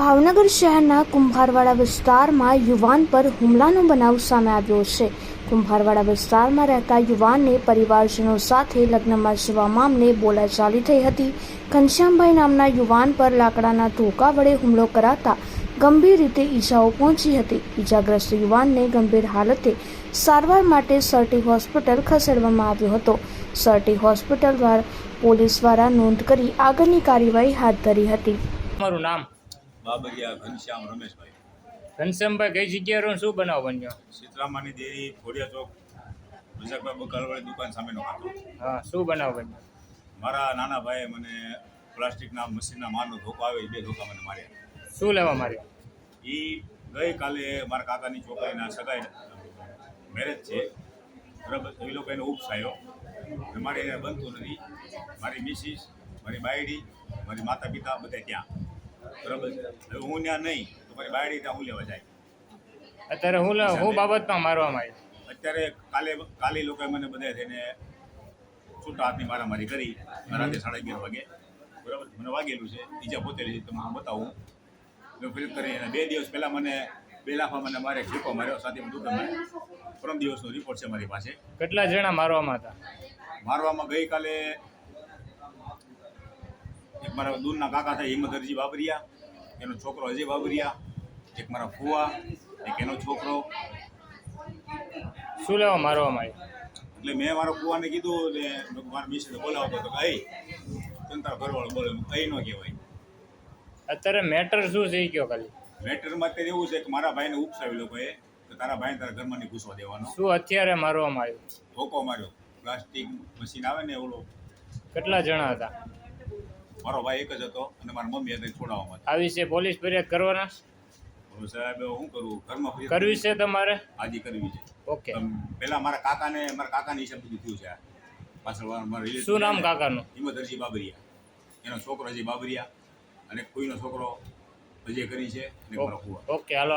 ભાવનગર શહેરના કુંભારવાડા વિસ્તારમાં યુવાન પર હુમલાનો બનાવ સામે આવ્યો છે. કુંભારવાડા વિસ્તારમાં રહેતા યુવાનને પરિવારજનો સાથે લગ્નમાં જવા મામલે બોલાચાલી થઈ હતી. ઘનશ્યામભાઈ નામના યુવાન પર લાકડાના ધોકા વડે હુમલો કરાતા ગંભીર રીતે ઈજાઓ પહોંચી હતી. ઈજાગ્રસ્ત યુવાનને ગંભીર હાલતે સારવાર માટે સરટી હોસ્પિટલ ખસેડવામાં આવ્યો હતો. સરટી હોસ્પિટલ દ્વારા પોલીસ દ્વારા નોંધ કરી આગળની કાર્યવાહી હાથ ધરી હતી. મારું નામ બાબરિયા ઘનશ્યામ રમેશભાઈ. ઘનશ્યામભાઈ કઈ જગ્યાએ રહો શું બનાવ બન્યો? સીતરામાની દેરી ખોડિયા ચોક વિશાખભાઈ બકાલવાળી દુકાન સામેનો ખાતો. હા શું બનાવ બન્યો? મારા નાના ભાઈએ મને પ્લાસ્ટિકના મશીનના મારનો ધોકો આવે બે ધોકા મને માર્યા. શું લેવા માર્યો? એ ગઈકાલે મારા કાકાની છોકરીના સગાઈ મેરેજ છે. બરાબર એ લોકો એનો ઉપસાયો મારે એને બનતું નથી. મારી મિસિસ મારી બાયડી મારી માતા પિતા બધા ત્યાં. બરાબર હવે હું ત્યાં નહીં તો મારી બાયડી ત્યાં હું લેવા જાય? અત્યારે હું હું બાબતમાં મારવામાં આવી અત્યારે કાલે કાલે લોકોએ મને બધા થઈને છૂટા હાથની મારામારી કરી રાતે સાડા અગિયાર વાગે. બરાબર મને વાગેલું છે. બીજા પોતેલી છે તમને હું બતાવું. ફિલ્મ કરી અને બે દિવસ પહેલાં મને બે લાફા મને મારે ઠેકો માર્યો સાથે તમે પરમ દિવસનો રિપોર્ટ છે મારી પાસે. કેટલા જણા મારવામાં હતા? મારવામાં ગઈકાલે મારા દૂરના કાકા થાય હિમધરજી બાબરિયા એનો છોકરો અજય બાબરિયા એક મારા ફુવા એક એનો છોકરો. શું લેવા મારવામાં આવ્યો એટલે મેં મારા ફુવાને કીધું ને મારા મિસ્ટર બોલાવતો તો કઈ તને તારા ઘરવાળો બોલે. કઈ ન કહેવાય. અત્યારે મેટર શું છે કયો ખાલી? મેટરમાં અત્યારે એવું છે કે મારા ભાઈને ઉપસાવી લોકોએ તો તારા ભાઈને તારા ઘરમાં ઘૂસવા દેવાનો. શું અત્યારે મારવામાં આવ્યું? ધોકો માર્યો. પ્લાસ્ટિક મશીન આવે ને ઓલો. કેટલા જણા હતા? મારો ભાઈ એક જ હતો અને મારા મમ્મી હતા છોડાવવામાં આ વિશે પોલીસ ફરિયાદ કરવાના? સાહેબ હું કરું? ઘરમાં કરવી છે તમારે? હાજી કરવી છે. ઓકે. પહેલા મારા કાકાને મારા કાકાની હિસાબ બધું થયું છે પાછળ મારા શું નામ કાકાનું? હિમદરજી બાબરિયા. એનો છોકરો હજી બાબરિયા. અને કોઈનો છોકરો અજય કરી છે અને મારો ઓકે હાલો.